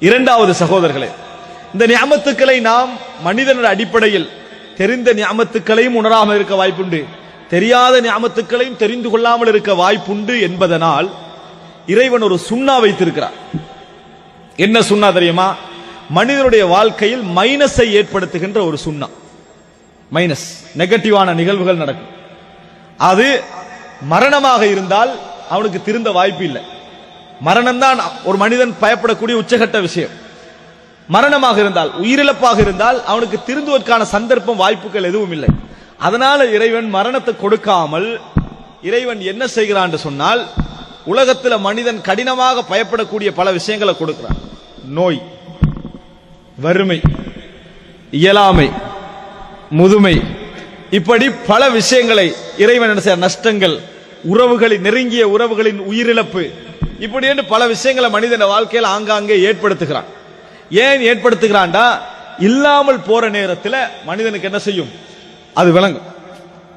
இரண்டாவது சகோதரர்களே இந்த ஞாபத்துக்களை நாம் மனிதனோட அடிப்படையில் தெரிந்த ஞாபத்துக்களையும் உணராமல் இருக்க வாய்ப்புண்டு. தெரியாத ஞாபத்துக்களையும் தெரிந்து கொள்ளாமல் இருக்க வாய்ப்புண்டு என்பதனால் இறைவன் ஒரு சுண்ணா வைத்திருக்கிறார். என்ன சுண்ணா தெரியுமா? மனிதனுடைய வாழ்க்கையில் மைனஸை ஏற்படுத்துகின்ற ஒரு சுண்ணா. மைனஸ் நெகட்டிவான நிகழ்வுகள் நடக்கும். அது மரணமாக இருந்தால் அவனுக்கு திருந்த வாய்ப்பு இல்லை. மரணம்தான் ஒரு மனிதன் பயப்படக்கூடிய உச்சகட்ட விஷயம். மரணமாக இருந்தால் உயிரிழப்பாக இருந்தால் அவனுக்கு திருந்துவதற்கான சந்தர்ப்பம் வாய்ப்புகள் எதுவும் இல்லை. அதனால இறைவன் மரணத்தை கொடுக்காமல் இறைவன் என்ன செய்கிறான் சொன்னால் உலகத்துல மனிதன் கடினமாக பயப்படக்கூடிய பல விஷயங்களை கொடுக்கிறான். நோய் வறுமை இயலாமை முதுமை இப்படி பல விஷயங்களை இறைவன் என்ன செய்ய நஷ்டங்கள் உறவுகளின் நெருங்கிய உறவுகளின் உயிரிழப்பு இப்படி என்று பல விஷயங்களை மனிதன வாழ்க்கையில் ஆங்காங்கே ஏற்படுத்துகிறான். ஏன் ஏற்படுத்துகிறான்டா? இல்லாமல் போற நேரத்தில் மனிதனுக்கு என்ன செய்யும்? அது விளங்கும்.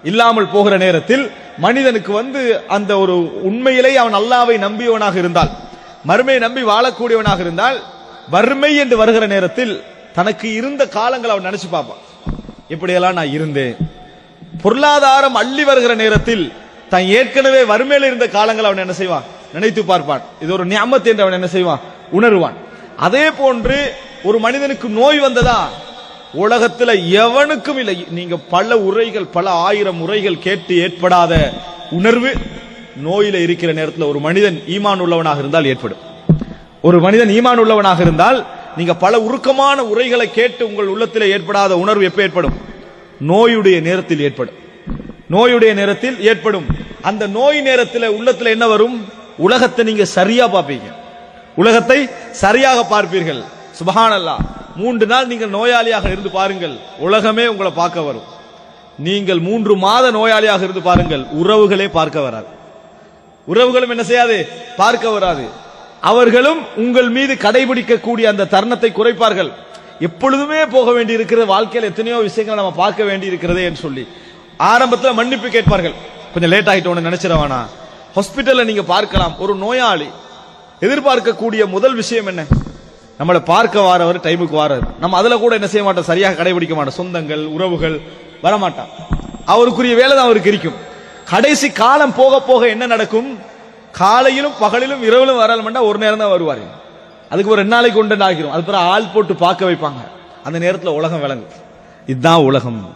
இல்லாமல் போகிற நேரத்தில் மனிதனுக்கு வந்து அந்த ஒரு உண்மையிலே அவன் அல்லாவை நம்பியவனாக இருந்தால் மறுமையை நம்பி வாழக்கூடியவனாக இருந்தால் வறுமை என்று வருகிற நேரத்தில் தனக்கு இருந்த காலங்களை அவன் நினைச்சு பார்ப்பான். இப்படியெல்லாம் நான் இருந்தேன். பொருளாதாரம் அள்ளி வருகிற நேரத்தில் தான் ஏற்கனவே வறுமையில் இருந்த காலங்கள் அவன் என்ன செய்வான்? நினைத்து பார்ப்பான். இது ஒரு நியமத்து என்று அவன் என்ன செய்வான்? உணர்வான். அதே போன்று ஒரு மனிதனுக்கு நோய் வந்ததா? உலகத்துல எவனுக்கும் இல்லை. நீங்க பல உரைகள் பல ஆயிரம் உரைகள் கேட்டு ஏற்படாத உணர்வு நோயில இருக்கிற நேரத்தில் ஒரு மனிதன் ஈமான் உள்ளவனாக இருந்தால் ஏற்படும். ஒரு மனிதன் ஈமான் உள்ளவனாக இருந்தால் நீங்க பல உருக்கமான உரைகளை கேட்டு உங்கள் உள்ளத்தில் ஏற்படாத உணர்வு எப்ப ஏற்படும்? நோயுடைய நேரத்தில் ஏற்படும். நோயுடைய நேரத்தில் ஏற்படும். அந்த நோய் நேரத்தில் உள்ளத்தில் என்ன வரும்? உலகத்தை நீங்க சரியா பார்ப்பீங்க. உலகத்தை சரியாக பார்ப்பீர்கள். சுபஹானல்லா. மூன்று நாள் நீங்கள் நோயாளியாக இருந்து பாருங்கள். உலகமே உங்களை பார்க்க வரும். நீங்கள் மூன்று மாத நோயாளியாக இருந்து பாருங்கள். உறவுகளே பார்க்க வராது. உறவுகளும் என்ன செய்யாது? பார்க்க வராது. அவர்களும் உங்கள் மீது கடைபிடிக்கக்கூடிய அந்த தருணத்தை குறைப்பார்கள். எப்பொழுதுமே போக வேண்டி இருக்கிற வாழ்க்கையில் எத்தனையோ விஷயங்களை நம்ம பார்க்க வேண்டி இருக்கிறதே என்று சொல்லி. ஆரம்பத்தில் மன்னிப்பு கேட்பார்கள். கொஞ்சம் லேட் ஆகிட்டோன்னு நினைச்சிடவானா? ஹாஸ்பிட்டலில் நீங்கள் பார்க்கலாம். ஒரு நோயாளி எதிர்பார்க்கக்கூடிய முதல் விஷயம் என்ன? நம்மளை பார்க்க வாரவர் டைமுக்கு வாரவர். நம்ம அதில் கூட என்ன செய்ய மாட்டோம்? சரியாக கடைபிடிக்க மாட்டோம். சொந்தங்கள் உறவுகள் வரமாட்டான். அவருக்குரிய வேலை தான் அவருக்கு இருக்கும். கடைசி காலம் போக போக என்ன நடக்கும்? காலையிலும் பகலிலும் இரவிலும் வரலமெண்டா ஒரு நேரம் தான் வருவார். அதுக்கு ஒரு ரெண்டு நாளைக்கு கொண்டு ஆகிரும். அது பிறகு ஆள் போட்டு பார்க்க வைப்பாங்க. அந்த நேரத்தில் உலகம் விளங்கும். இதுதான் உலகம்.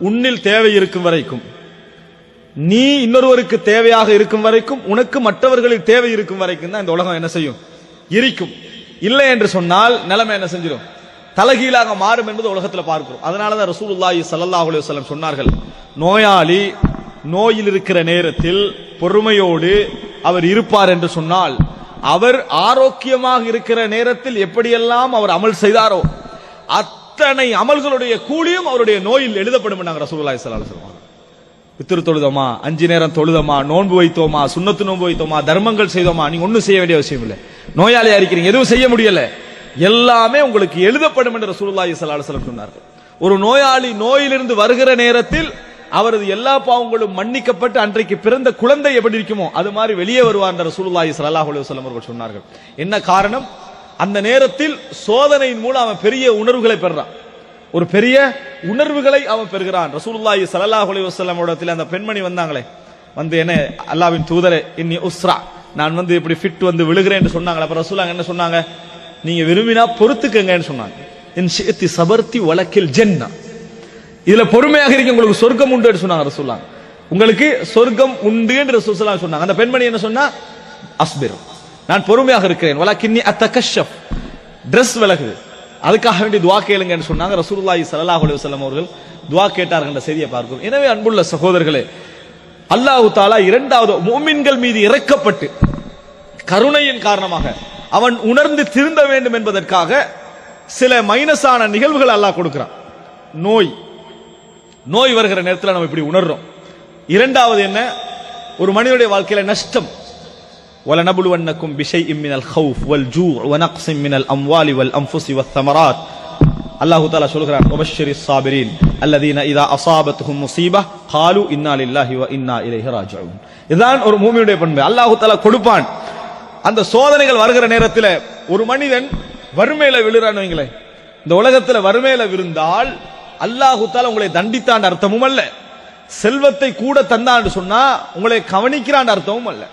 உன்னில் தேவை இருக்கும் வரைக்கும். நீ இன்னொருவருக்கு தேவையாக இருக்கும் வரைக்கும் உனக்கு மற்றவர்களில் தேவை இருக்கும் வரைக்கும் தான் இந்த உலகம் என்ன செய்யும்? இருக்கும். இல்லை என்று சொன்னால் நிலைமை என்ன செஞ்சிடும் தலகீழாக மாறும் என்பது உலகத்தில் பார்க்கிறோம். அதனால தான் ரசூலுல்லாஹி சல்லாஹ் அலுவலம் சொன்னார்கள் நோயாளி நோயில் இருக்கிற நேரத்தில் பொறுமையோடு அவர் இருப்பார் என்று சொன்னால் அவர் ஆரோக்கியமாக இருக்கிற நேரத்தில் எப்படியெல்லாம் அவர் அமல் செய்தாரோ அத்தனை அமல்களுடைய கூலியும் அவருடைய நோயில் எழுதப்படும் நாங்கள் ரசூலுல்லாஹி சல்லாஹ் சொல்லுவாங்க பித்திரு தொழுதோமா? அஞ்சு நேரம் தொழுதோமா? நோன்பு வைத்தோமா? சுண்ணத்து நோன்பு வைத்தோமா? தர்மங்கள் செய்தோமா? நீங்க ஒன்றும் செய்ய வேண்டிய அவசியம் இல்லை. நோயாளியா இருக்கிறீங்க. எதுவும் செய்ய முடியல. எல்லாமே உங்களுக்கு எழுதப்படும் என்று ரசூலுல்லாஹி ஸல்லல்லாஹு சொன்னார்கள். ஒரு நோயாளி நோயிலிருந்து வருகிற நேரத்தில் அவரது எல்லா பாவங்களும் மன்னிக்கப்பட்டு அன்றைக்கு பிறந்த குழந்தை எப்படி இருக்குமோ அது மாதிரி வெளியே வருவார் என்ற ரசூலுல்லாஹி ஸல்லல்லாஹு அலைஹி வஸல்லம் அவர்கள் சொன்னார்கள். என்ன காரணம்? அந்த நேரத்தில் சோதனையின் மூலம் அவன் பெரிய உணர்வுகளை பெறான் ஒரு பெரிய உணர்வுகளை அவன் பெறுகிறான். ரசூலுல்லாஹி ஸல்லல்லாஹு அலைஹி வஸல்லம் இடத்துல அந்த பெண்மணி வந்தாங்களே வந்து என்ன அல்லாஹ்வின் தூதரே இன்னி உஸ்ரா நான் வந்து இப்படி ஃபிட் வந்து விழுகிறேன்னு சொன்னாங்களே. அப்ப ரசூலாங்க என்ன சொன்னாங்க நீங்க விரும்பினா பொறுத்துக்கங்கன்னு சொன்னாங்க. இன் ஷிஅத்தி சபர்த்தி வழக்கில் ஜென்னா. இதுல பொறுமையாக இருக்க உங்களுக்கு சொர்க்கம் உண்டு என்று சொன்னாங்க ரசூலாங்க உங்களுக்கு சொர்க்கம் உண்டு என்று ரசூலுல்லாஹி சொன்னாங்க. அந்த பெண்மணி என்ன சொன்னா அஸ்பிர் நான் பொறுமையாக இருக்கிறேன். வலக்கின்னி அத்தகஷப் ட்ரெஸ் விலகுது. அதுக்காக வேண்டி துவா கேளுங்கன்னு சொன்னாங்க. ரசூலுல்லாஹி சல்லாஹ் அலுவலம் அவர்கள் துவா கேட்டார்கள் என்ற செய்தியை பார்க்கிறோம். எனவே அன்புள்ள சகோதரர்களே அல்லாஹு தாலா இரண்டாவது மோமின்கள் மீது இறக்கப்பட்டு கருணையின் காரணமாக அவன் உணர்ந்து திருந்த வேண்டும் என்பதற்காக சில மைனஸான நிகழ்வுகள் அல்லாஹ் கொடுக்கிறான். நோய். நோய் வருகிற நேரத்தில் நம்ம இப்படி உணர்றோம். இரண்டாவது என்ன? ஒரு மனிதனுடைய வாழ்க்கையில நஷ்டம். ولنبلونكم بشيء من الخوف والجوع ونقص من الأموال والأنفس والثمرات அல்லாஹு தாலா சொல்கிறான் وبشر الصابرين الذين اذا اصابتهم مصيبه قالوا انا لله وانا اليه راجعون இதுதான் ஒரு மூமியுடைய பண்பு அல்லாஹு தாலா கொடுப்பான் அந்த சோதனைகள் வருகிற நேரத்தில் ஒரு மனிதன் வறுமையில விழுறான்னு வைங்களேன் இந்த உலகத்துல வறுமையில விழுந்தால் அல்லாஹு தாலா உங்களை தண்டித்தான் அர்த்தமும் அல்ல செல்வத்தை கூட தந்தான்னு சொன்னா உங்களை கவனிக்கிறான் அர்த்தமும் அல்ல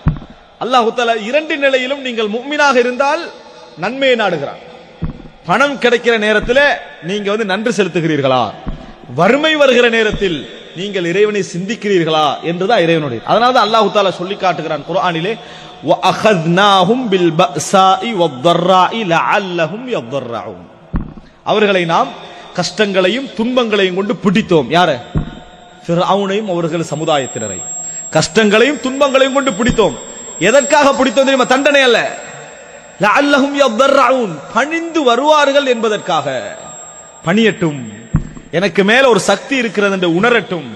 அல்லாஹுத்தால இரண்டு நிலையிலும் நீங்கள் முக்மீனாக இருந்தால் நன்மையை நாடுகிறான் பணம் கிடைக்கிற நேரத்தில் நீங்க வந்து நன்றி செலுத்துகிறீர்களா? வறுமை வருகிற நேரத்தில் நீங்கள் இறைவனை சிந்திக்கிறீர்களா என்றுதான் இறைவனுடைய. அதனால தான் அல்லாஹு தாலா சொல்லி காட்டுகிறான் குரானிலே அவர்களை நாம் கஷ்டங்களையும் துன்பங்களையும் கொண்டு பிடித்தோம். யாரு? அவனையும் அவர்கள் சமுதாயத்தினரை. கஷ்டங்களையும் துன்பங்களையும் கொண்டு பிடித்தோம். எதற்காக பிடித்தது தெரியுமா? தண்டனை அல்ல. அல்லஹும் பணிந்து வருவார்கள் என்பதற்காக. பணியட்டும். எனக்கு மேல ஒரு சக்தி இருக்கிறது என்று உணரட்டும்.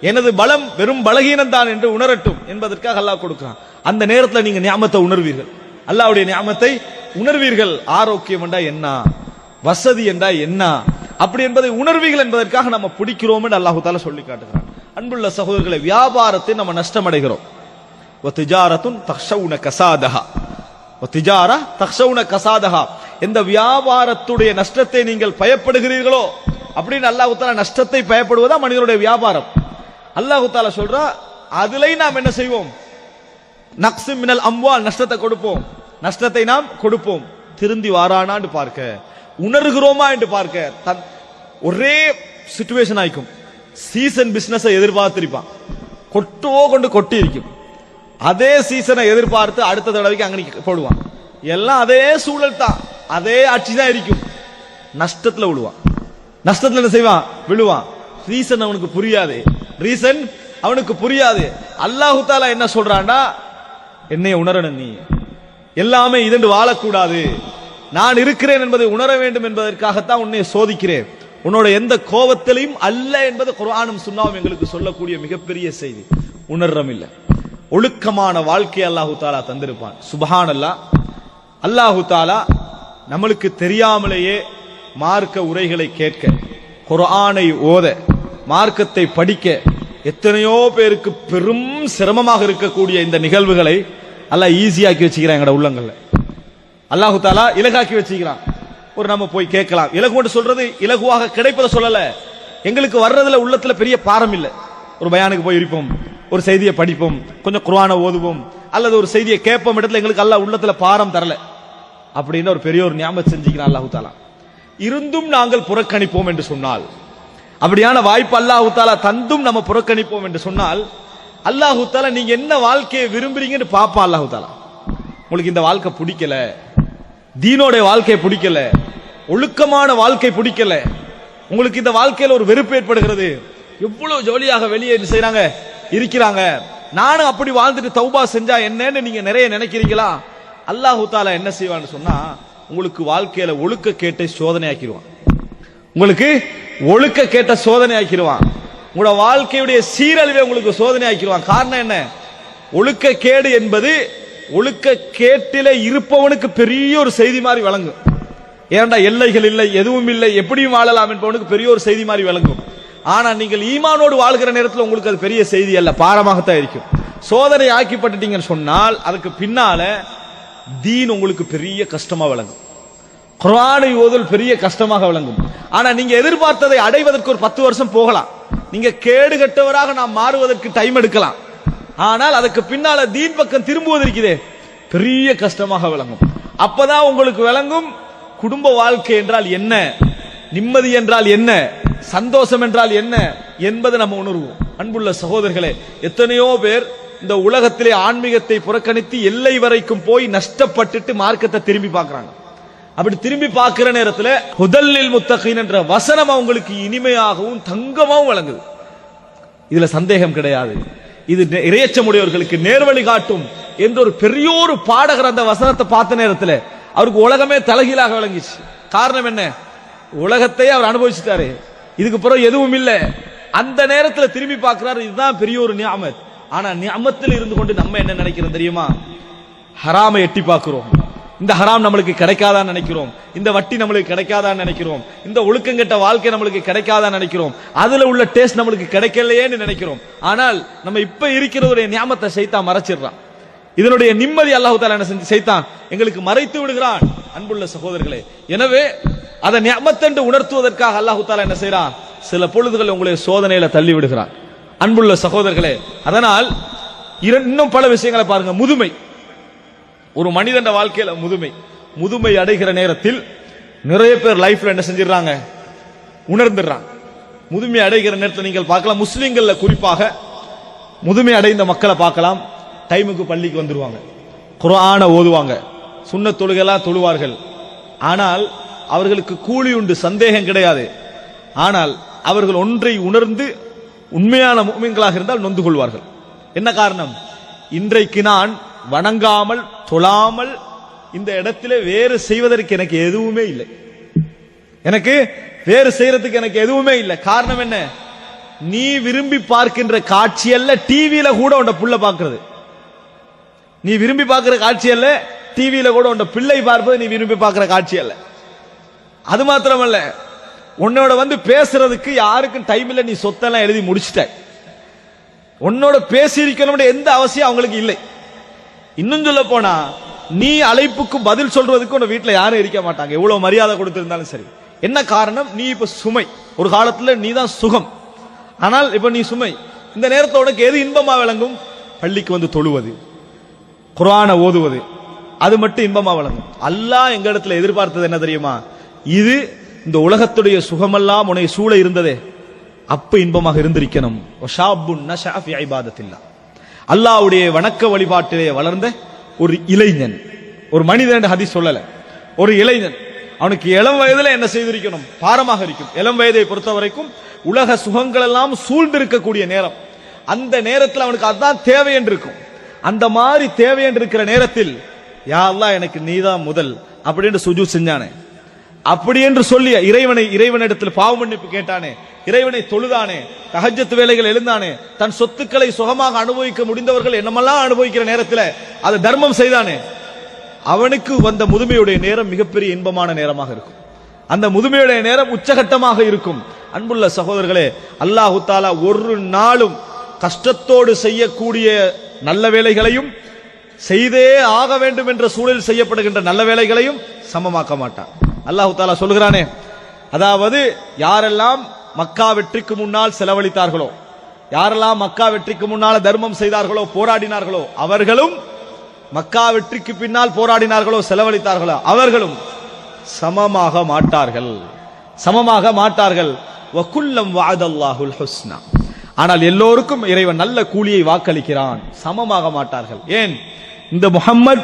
எனது பலம் வெறும் பலகீனம் தான் என்று உணரட்டும் என்பதற்காக அல்லாஹ் கொடுக்கிறான். அந்த நேரத்தில் நீங்க ஞாபகத்தை உணர்வீர்கள். அல்லாவுடைய ஞாபகத்தை உணர்வீர்கள். ஆரோக்கியம் என்றா என்ன? வசதி என்றா என்ன? அப்படி என்பதை உணர்வீர்கள் என்பதற்காக நம்ம பிடிக்கிறோம் என்று அல்லாஹு தால சொல்லி காட்டுகிறான். அன்புள்ள சகோதரர்களை வியாபாரத்தை நம்ம நஷ்டமடைகிறோம். திஜாரத்துன் தக்ஷவுன கசாதஹா திஜாரா தக்ஷவுன கசாதஹா எந்த வியாபாரத்துடைய நஷ்டத்தை நீங்கள் பயப்படுகிறீர்களோ அப்படின்னு அல்லாஹு நஷ்டத்தை பயப்படுவதா மனிதனுடைய வியாபாரம். அல்லாஹு தாலா சொல்றா அதுல நாம் என்ன செய்வோம்? நக்சு மினல் அம்வால் நஷ்டத்தை கொடுப்போம். நஷ்டத்தை நாம் கொடுப்போம். திருந்தி வாரானான்னு பார்க்க. உணர்கிறோமா என்று பார்க்க. தன் ஒரே சுச்சுவேஷன் ஆயிக்கும் சீசன் பிசினஸ் எதிர்பார்த்திருப்பான். கொட்டுவோ கொண்டு கொட்டி இருக்கும் அதே சீசனை எதிர்பார்த்து அடுத்த தடவைக்கு அங்கே போடுவான். எல்லாம் அதே சூழல் தான். அதே ஆட்சி தான் இருக்கும். நஷ்டத்துல விழுவான் நஷ்டத்துல என்ன செய்வான்? விழுவான். ரீசன் அவனுக்கு புரியாது. ரீசன் அவனுக்கு புரியாது. அல்லாஹு தாலா என்ன சொல்றான்னா என்னைய உணரணும் நீ. எல்லாமே இதென்று வாழக்கூடாது. நான் இருக்கிறேன் என்பதை உணர வேண்டும் என்பதற்காகத்தான் உன்னை சோதிக்கிறேன். உன்னோட எந்த கோபத்திலையும் அல்ல என்பது குரானும் சுண்ணாவும் எங்களுக்கு சொல்லக்கூடிய மிகப்பெரிய செய்தி. உணர்றம் இல்லை ஒழுக்கமான வாழ்க்கை அல்லாஹு தாலா தந்திருப்பான். சுபஹான் அல்லா அல்லாஹு தாலா நம்மளுக்கு தெரியாமலேயே மார்க்க உரைகளை கேட்க குரானை ஓத மார்க்கத்தை படிக்க எத்தனையோ பேருக்கு பெரும் சிரமமாக இருக்கக்கூடிய இந்த நிகழ்வுகளை அல்லாஹ் ஈஸியாக்கி வச்சுக்கிறான் எங்களோட உள்ளங்கள்ல. அல்லாஹு தாலா இலகாக்கி வச்சுக்கிறான். ஒரு நம்ம போய் கேட்கலாம். இலகுன்னு சொல்றது இலகுவாக கிடைப்பதை சொல்லல. எங்களுக்கு வர்றதுல உள்ளத்துல பெரிய பாரம் இல்லை ஒரு பயானுக்கு போய் இருப்போம். ஒரு செய்தியை படிப்போம் கொஞ்சம் குரானை ஓதுவோம் அல்லது ஒரு செய்தியை கேட்போம் இடத்துல எங்களுக்கு அல்ல உள்ளத்துல பாரம் தரல. அப்படின்னு ஒரு பெரிய ஒரு ஞாபகம் செஞ்சுக்கிறான் அல்லாஹு தாலா இருந்தும் நாங்கள் புறக்கணிப்போம் என்று சொன்னால் அப்படியான வாய்ப்பு அல்லாஹு தாலா தந்தும் நம்ம புறக்கணிப்போம் என்று சொன்னால் அல்லாஹு தாலா நீங்க என்ன வாழ்க்கையை விரும்புறீங்கன்னு பாப்பா அல்லாஹு தாலா உங்களுக்கு இந்த வாழ்க்கை பிடிக்கல தீனோட வாழ்க்கையை பிடிக்கல ஒழுக்கமான வாழ்க்கை பிடிக்கல உங்களுக்கு இந்த வாழ்க்கையில ஒரு வெறுப்பு ஏற்படுகிறது. எவ்வளவு ஜோலியாக வெளியே என்ன இருக்கிறாங்க. நானும் அப்படி வாழ்ந்துட்டு தௌபா செஞ்சா என்னன்னு நீங்க நிறைய நினைக்கிறீங்களா? அல்லாஹு தாலா என்ன செய்வான்னு சொன்னா உங்களுக்கு வாழ்க்கையில ஒழுக்க கேட்டு சோதனை ஆக்கிடுவான் உங்களுக்கு ஒழுக்க கேட்ட சோதனை ஆக்கிடுவான் உங்களோட வாழ்க்கையுடைய சீரழிவை உங்களுக்கு சோதனை ஆக்கிடுவான் காரணம் என்ன? ஒழுக்க கேடு என்பது ஒழுக்க கேட்டில இருப்பவனுக்கு பெரிய ஒரு செய்தி மாதிரி வழங்கும் ஏன்டா எல்லைகள் இல்லை எதுவும் இல்லை எப்படியும் வாழலாம் என்பவனுக்கு பெரிய ஒரு செய்தி மாதிரி விளங்கும். ஆனா நீங்கள் ஈமானோடு வாழ்கிற நேரத்தில் உங்களுக்கு அது பெரிய செய்தி அல்ல பாரமாகத்தான் இருக்கும். சோதனை ஆக்கிப்பட்டுட்டீங்கன்னு சொன்னால் அதுக்கு பின்னால தீன் உங்களுக்கு பெரிய கஷ்டமா விளங்கும். குரானை ஓதல் பெரிய கஷ்டமாக விளங்கும். ஆனா நீங்க எதிர்பார்த்ததை அடைவதற்கு ஒரு பத்து வருஷம் போகலாம். நீங்க கேடு கட்டவராக நாம் மாறுவதற்கு டைம் எடுக்கலாம். ஆனால் அதுக்கு பின்னால தீன் பக்கம் திரும்புவது இருக்குதே பெரிய கஷ்டமாக விளங்கும். அப்பதான் உங்களுக்கு விளங்கும் குடும்ப வாழ்க்கை என்றால் என்ன? நிம்மதி என்றால் என்ன? சந்தோஷம் என்றால் என்ன? என்பதை நம்ம உணர்வோம். அன்புள்ள சகோதரர்களே எத்தனையோ பேர் இந்த உலகத்திலே ஆன்மீகத்தை புறக்கணித்து எல்லை வரைக்கும் போய் நஷ்டப்பட்டுட்டு மார்க்கத்தை திரும்பி பார்க்கறாங்க. அப்படி திரும்பி பார்க்கிற நேரத்துல முதலில் முத்தகின் என்ற வசனம் அவங்களுக்கு இனிமையாகவும் தங்கமாகவும் வழங்குது இதுல சந்தேகம் கிடையாது. இது இறையச்சமுடையவர்களுக்கு நேர்வழி காட்டும் என்ற ஒரு பெரிய ஒரு பாடகர் அந்த வசனத்தை பார்த்த நேரத்துல அவருக்கு உலகமே தலைகீழாக விளங்கிச்சு காரணம் என்ன? உலகத்தையே அவர் அனுபவிச்சுட்டாரு. இதுக்கு பிறகு எதுவும் இல்லை. அந்த நேரத்தில் திரும்பி பார்க்கிறாரு இதுதான் பெரிய ஒரு நியாமத். ஆனா நியாமத்தில் இருந்து கொண்டு நம்ம என்ன நினைக்கிறோம் தெரியுமா? ஹராமை எட்டி பார்க்கிறோம். இந்த ஹராம் நம்மளுக்கு கிடைக்காதான்னு நினைக்கிறோம். இந்த வட்டி நம்மளுக்கு கிடைக்காதான்னு நினைக்கிறோம். இந்த ஒழுக்கங்கெட்ட வாழ்க்கை நம்மளுக்கு கிடைக்காதான்னு நினைக்கிறோம். அதுல உள்ள டேஸ்ட் நம்மளுக்கு கிடைக்கலையேன்னு நினைக்கிறோம். ஆனால் நம்ம இப்ப இருக்கிறவருடைய ஞாபகத்தை சைத்தா மறைச்சிடுறான். இதனுடைய நிம்மதி அல்லாஹு தாலா என்ன செஞ்சு சைத்தான் எங்களுக்கு மறைத்து விடுகிறான். அன்புள்ள சகோதரர்களே எனவே அதை நியமத்தென்று உணர்த்துவதற்காக அல்லாஹு தாலா என்ன செய்யறான் சில பொழுதுகள் உங்களை சோதனையில தள்ளி விடுகிறான். அன்புள்ள சகோதரர்களே அதனால் இன்னும் பல விஷயங்களை பாருங்க. முதுமை. ஒரு மனிதன் வாழ்க்கையில முதுமை. முதுமை அடைகிற நேரத்தில் நிறைய பேர் லைஃப்ல என்ன செஞ்சிடறாங்க? உணர்ந்துடுறாங்க முதுமை அடைகிற நேரத்தில் நீங்கள் பார்க்கலாம். முஸ்லிம்கள்ல குறிப்பாக முதுமை அடைந்த மக்களை பார்க்கலாம். டைமுக்கு பள்ளிக்கு வந்துருவாங்க. குரான ஓதுவாங்க. சுண்ண தொழுகெல்லாம் தொழுவார்கள். ஆனால் அவர்களுக்கு கூலி உண்டு சந்தேகம் கிடையாது. ஆனால் அவர்கள் ஒன்றை உணர்ந்து உண்மையான முஸ்லிம்களாக இருந்தால் நொந்து கொள்வார்கள். என்ன காரணம்? இன்றைக்கு நான் வணங்காமல் தொழாமல் இந்த இடத்திலே வேறு செய்வதற்கு எனக்கு எதுவுமே இல்லை. எனக்கு வேறு செய்யறதுக்கு எனக்கு எதுவுமே இல்லை. காரணம் என்ன? நீ விரும்பி பார்க்கின்ற காட்சி அல்ல டிவியில கூட உண்ட புள்ள பார்க்கிறது. நீ விரும்பி பார்க்கிற காட்சி அல்ல டிவியில கூட உண்ட பிள்ளை பார்ப்பது நீ விரும்பி பார்க்கிற காட்சி அல்ல அது மாத்திரமல்ல உன்னோட வந்து பேசுறதுக்கு யாருக்கும் டைம் இல்லை நீ சொத்தெல்லாம் எழுதி முடிச்சிட்ட. உன்னோட பேசியிருக்கணும்னு எந்த அவசியம் அவங்களுக்கு இல்லை. இன்னும் சொல்ல போனா நீ அழைப்புக்கு பதில் சொல்றதுக்கு உன் வீட்டுல யாரும் இருக்க மாட்டாங்க. எவ்வளவு மரியாதை கொடுத்திருந்தாலும் சரி. என்ன காரணம்? நீ இப்ப சுமை. ஒரு காலத்துல நீ தான் சுகம். ஆனால் இப்ப நீ சுமை. இந்த நேரத்தோட உனக்கு எது இன்பமா விளங்கும்? பள்ளிக்கு வந்து தொழுவது. குரானை ஓதுவது. அது மட்டும் இன்பமா விளங்கும். அல்லாஹ் எங்க இடத்துல எதிர்பார்த்தது என்ன தெரியுமா? இது இந்த உலகத்துடைய சுகமெல்லாம் உன்னை சூழ இருந்ததே. அப்ப இன்பமாக இருந்திருக்கணும். அல்லாவுடைய அல்லாஹ்வுடைய வணக்க வழிபாட்டிலே வளர்ந்த ஒரு இளைஞன். ஒரு மனிதன் என்று சொல்லல. ஒரு இளைஞன். அவனுக்கு இளம் வயதுல என்ன செய்திருக்கணும்? பாரமாக இருக்கும். இளம் வயதை பொறுத்த வரைக்கும் உலக சுகங்கள் எல்லாம் சூழ்ந்திருக்கக்கூடிய நேரம். அந்த நேரத்தில் அவனுக்கு அதுதான் தேவை என்று இருக்கும் அந்த மாதிரி தேவை என்று இருக்கிற நேரத்தில் யா எனக்கு நீதான் முதல் அப்படின்னு சுஜு செஞ்சானே. அப்படி என்று சொல்லி இறைவனை இறைவனிடத்தில் பாவ மன்னிப்பு கேட்டானே இறைவனை தொழுதானே தகஜத்து வேலைகள் எழுந்தானே தன் சொத்துக்களை சுகமாக அனுபவிக்க முடிந்தவர்கள் என்னமெல்லாம் அனுபவிக்கிற நேரத்தில் அதை தர்மம் செய்தானே அவனுக்கு வந்த முதுமையுடைய நேரம் மிகப்பெரிய இன்பமான நேரமாக இருக்கும். அந்த முதுமையுடைய நேரம் உச்சகட்டமாக இருக்கும். அன்புள்ள சகோதரர்களே அல்லாஹு தாலா ஒரு நாளும் கஷ்டத்தோடு செய்யக்கூடிய நல்ல வேலைகளையும் செய்தே ஆக வேண்டும் என்ற சூழலில் செய்யப்படுகின்ற நல்ல வேலைகளையும் சமமாக்க மாட்டான். அல்லாஹு தாலா சொல்கிறானே அதாவது யாரெல்லாம் மக்கா வெற்றிக்கு முன்னால் செலவழித்தார்களோ யாரெல்லாம் மக்கா வெற்றிக்கு முன்னால் தர்மம் செய்தார்களோ போராடினார்களோ அவர்களும் மக்கா வெற்றிக்கு பின்னால் போராடினார்களோ செலவழித்தார்களோ அவர்களும் சமமாக மாட்டார்கள். சமமாக மாட்டார்கள். வகுல்லம் வாதல்லாஹுல் ஹுஸ்னா. ஆனால் எல்லோருக்கும் இறைவன் நல்ல கூலியை வாக்களிக்கிறான். சமமாக மாட்டார்கள். ஏன்? இந்த முகம்மது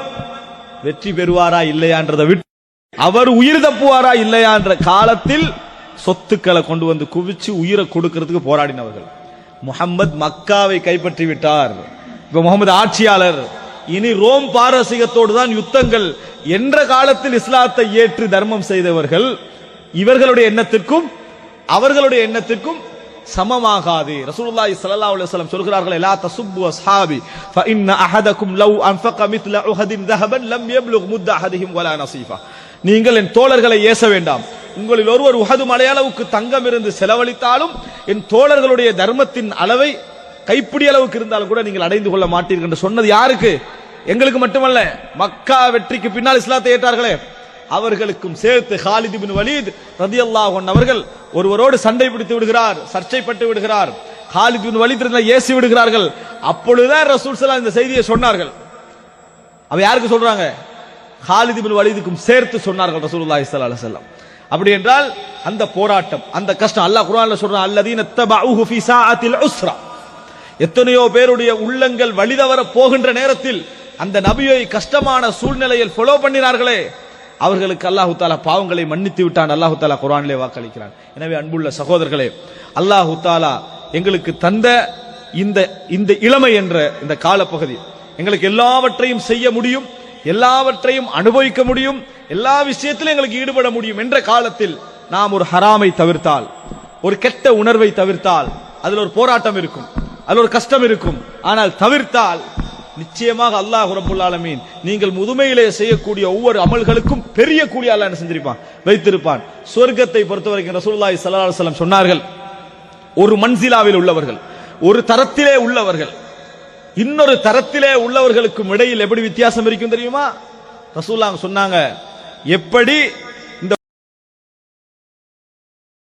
வெற்றி பெறுவாரா இல்லையான்றதை விட்டு அவர் உயிர் தப்புவாரா இல்லையான்ற காலத்தில் சொத்துக்களை கொண்டு வந்து குவிச்சு உயிரை கொடுக்கிறதுக்கு போராடினவர்கள். முகமது மக்காவை கைப்பற்றி விட்டார். இப்ப முகமது ஆட்சியாளர். இனி ரோம் பாரசீகத்தோடு தான் யுத்தங்கள் என்ற காலத்தில் இஸ்லாத்தை ஏற்று தர்மம் செய்தவர்கள் இவர்களுடைய எண்ணத்திற்கும் அவர்களுடைய எண்ணத்திற்கும் சமமாகாது. ரசூலுல்லாஹி ஸல்லல்லாஹு அலைஹி வஸல்லம் சொல்கிறார்கள் லா தசுப்பு அஸ்ஹாபி ஃபஇன்ன அஹதகும் லவ் அன்ஃபக மித்ல உஹதின் தஹபன் லம் யப்லுக் முத்த அஹதிஹிம் வலா நஸீஃபா நீங்கள் என் தோழர்களை ஏச வேண்டாம். உங்களில் ஒருவர் உகது மலையளவுக்கு தங்கம் இருந்து செலவழித்தாலும் என் தோழர்களுடைய தர்மத்தின் அளவை கைப்பிடி அளவுக்கு இருந்தாலும் கூட நீங்கள் அடைந்து கொள்ள மாட்டீர்கள் என்று சொன்னது யாருக்கு? எங்களுக்கு மட்டுமல்ல மக்கா வெற்றிக்கு பின்னால் இஸ்லாத்தை ஏற்றார்களே. அவர்களுக்கும் சேர்த்து ஹாலித் பின் வலீத் ரதி அவர்கள் ஒருவரோடு சண்டை பிடித்து விடுகிறார் சர்ச்சைப்பட்டு விடுகிறார். ஹாலித் பின் வலீத் ஏசி விடுகிறார்கள். அப்பொழுதுதான் ரசூல் இந்த செய்தியை சொன்னார்கள். அவ யாருக்கு சொல்றாங்க? ஹாலிதிபின் வலிதுக்கும் சேர்த்து சொன்னார்கள் ரசூலுல்லாஹி ஸல்லல்லாஹு அலைஹி அப்படி என்றால் அந்த போராட்டம் அந்த கஷ்டம் அல்லாஹ் குர்ஆன்ல சொல்றான் அல்லதீன தபஉஹு ஃபீ சாஅத்தில் உஸ்ரா. எத்தனையோ பேருடைய உள்ளங்கள் வழிதவர போகின்ற நேரத்தில் அந்த நபியை கஷ்டமான சூழ்நிலையில் ஃபாலோ பண்ணினார்களே. அவர்களுக்கு அல்லாஹு தாலா பாவங்களை மன்னித்து விட்டான். அல்லாஹு தாலா குரானிலே வாக்களிக்கிறான். எனவே அன்புள்ள சகோதரர்களே அல்லாஹு தாலா எங்களுக்கு தந்த இந்த இந்த இளமை என்ற இந்த காலப்பகுதி எங்களுக்கு எல்லாவற்றையும் செய்ய முடியும். எல்லாவற்றையும் அனுபவிக்க முடியும் எல்லா விஷயத்திலும் எங்களுக்கு ஈடுபட முடியும் என்ற காலத்தில் நாம் ஒரு ஹராமை தவிர்த்தால் ஒரு கெட்ட உணர்வை தவிர்த்தால் அதில் ஒரு போராட்டம் இருக்கும் அதில் ஒரு கஷ்டம் இருக்கும். ஆனால் தவிர்த்தால் நிச்சயமாக அல்லாஹ் ரபுல்லாலமீன் நீங்கள் முதுமையிலே செய்யக்கூடிய ஒவ்வொரு அமல்களுக்கும் பெரிய கூலி அல்ல என்ன செஞ்சிருப்பான்? வைத்திருப்பான். சொர்க்கத்தை பொறுத்தவரைக்கும் ரசூலுல்லாஹி ஸல்லல்லாஹு அலைஹி சொன்னார்கள் ஒரு மன்சிலாவில் உள்ளவர்கள் ஒரு தரத்திலே உள்ளவர்கள் இன்னொரு தரத்திலே உள்ளவர்களுக்கும் இடையில் எப்படி வித்தியாசம் இருக்கும் தெரியுமா? ரசூல்லாங்க சொன்னாங்க எப்படி